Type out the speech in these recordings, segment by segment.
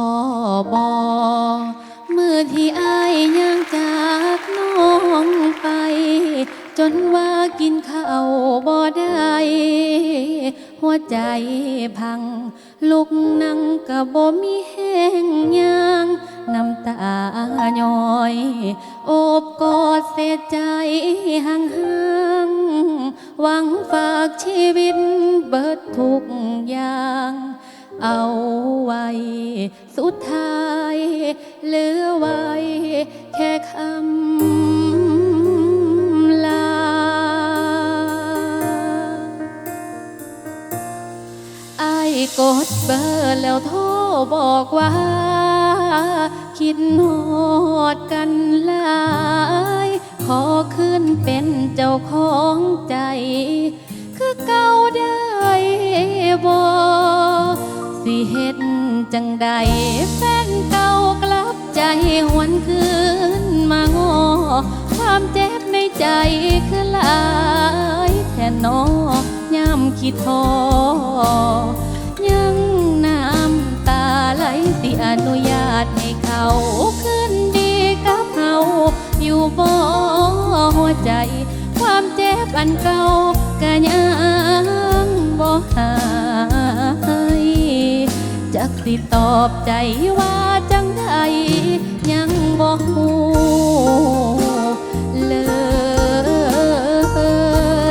พ่อบอมือที่อายยังจากน้องไป จนว่ากินข้าวบ่ได้ หัวใจพังลุกนั่งกะบ่มีแห้งยางน้ำตาย้อย โอบกอดเสียใจห่างๆหวังฝากชีวิตเบิดทุกอย่าง เอาไว้ สุดท้ายเหลือไว้ แค่คำลา ไอ้กดเบอร์แล้วโทรบอกว่า คิดหอดกันหลายขอขึ้นเป็นเจ้าของใจ คือเก่าได้บ่สิ เฮ็ดจังใดแฟนเก่ากลับใจหวนคืนมางอความเจ็บในใจคือหลายแท่นอยามคิดทอยังน้ำตาไหลสิอนุญาตให้เขาขึ้นดีกับเขาอยู่บ่หัวใจ ความเจ็บอันเก่า สิตอบใจว่าจังใดยังบ่ฮู้เล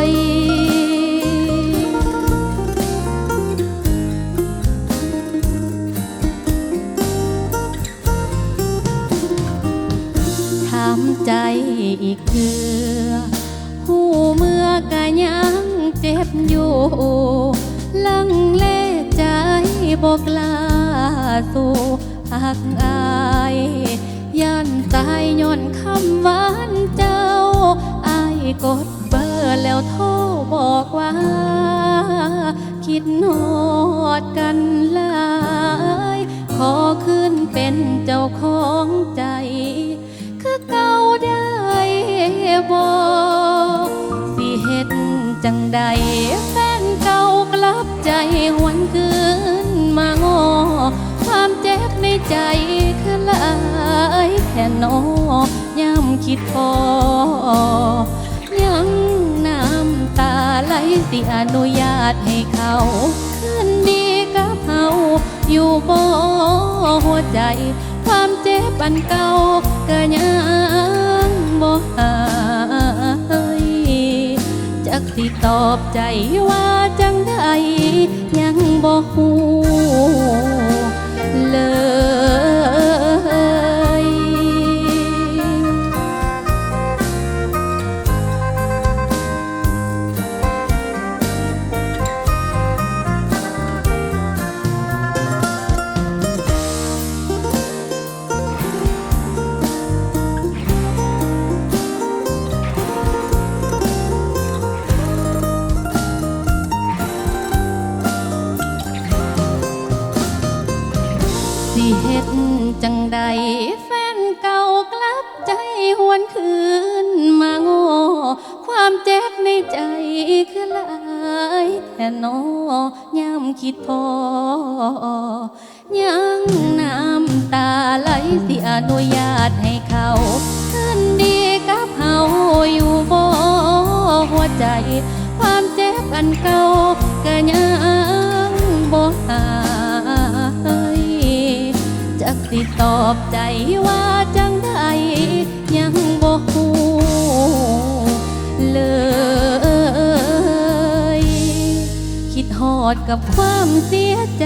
ยถามใจอีกเถือหูเมื่อกะยังเจ็บอยู่ลังเลใจบอกลา สู่หักอายย่านตายย้อนคำหวานเจ้า อายกดเบอร์แล้วโทรบอกว่า คิดนอดกันลาย ขอขึ้นเป็นเจ้าของใจ คือเก่าได้บ่สิเฮ็ดจังใด ใจคือลายแค่นอย่ำคิดพอ ยังน้ำตาไหลสิอนุญาตให้เขาคืนดีกับเขาอยู่บ่หัวใจ ความเจ็บอันเก่าก็ยังบ่หายจักสิตอบใจว่าจังใด เฮ็ดจังใดแฟนเก่ากลับใจหวนคืนมาโงอความเจ็บในใจคือหลายแท่นอยามคิดพอ ยังน้ำตาไหลสิอนุญาตให้เขาคืนดีกับเฮาอยู่บ่หัวใจ ความเจ็บอันเก่าก็ยัง สิตอบใจว่าจังใดยังบ่ฮู้เลยคิดฮอดกับความเสียใจ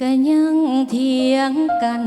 ก็ยังเถียงกัน